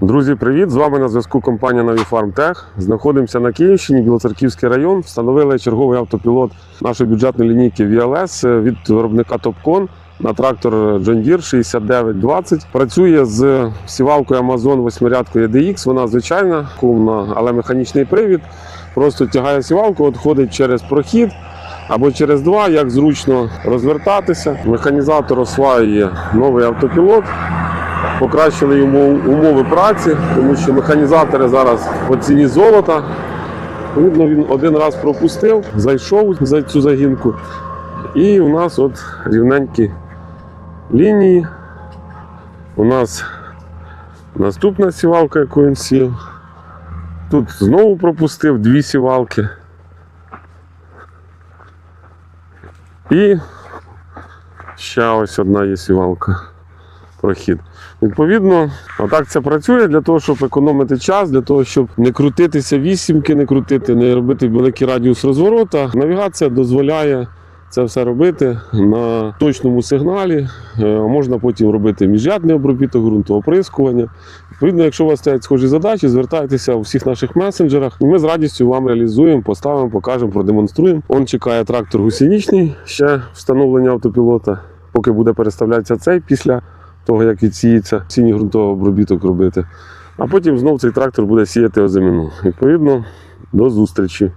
Друзі, привіт! З вами на зв'язку компанія Тех. Знаходимося на Київщині, Білоцерківський район. Встановили черговий автопілот нашої бюджетної лінійки VLS від виробника Топкон на трактор John Deere 6920. Працює з сівалкою Amazon восьмирядкою EDX. Вона звичайна, кумна, але механічний привід. Просто тягає сівалку, от ходить через прохід. Або через два, як зручно розвертатися. Механізатор осваює новий автопілот покращили умови праці, тому що механізатори зараз по ціні золота. Видно, він один раз пропустив, зайшов за цю загінку. І у нас от рівненькі лінії. У нас наступна сівалка, яку він сів. Тут знову пропустив дві сівалки. І ще ось одна є сівалка прохід. Відповідно, отак це працює для того, щоб економити час, для того, щоб не крутитися вісімки, не крутити, не робити великий радіус розворота. Навігація дозволяє це все робити на точному сигналі. Е, Можна потім робити міжрядний обробіток ґрунту, оприскування. Відповідно, якщо у вас стоять схожі задачі, звертайтеся у всіх наших месенджерах. І ми з радістю вам реалізуємо, поставимо, покажемо, продемонструємо. Он чекає трактор гусеничний, ще встановлення автопілота, поки буде переставлятися цей після того, як відсіється сіній ґрунтовий обробіток робити. А потім знов цей трактор буде сіяти озимину. Відповідно, до зустрічі.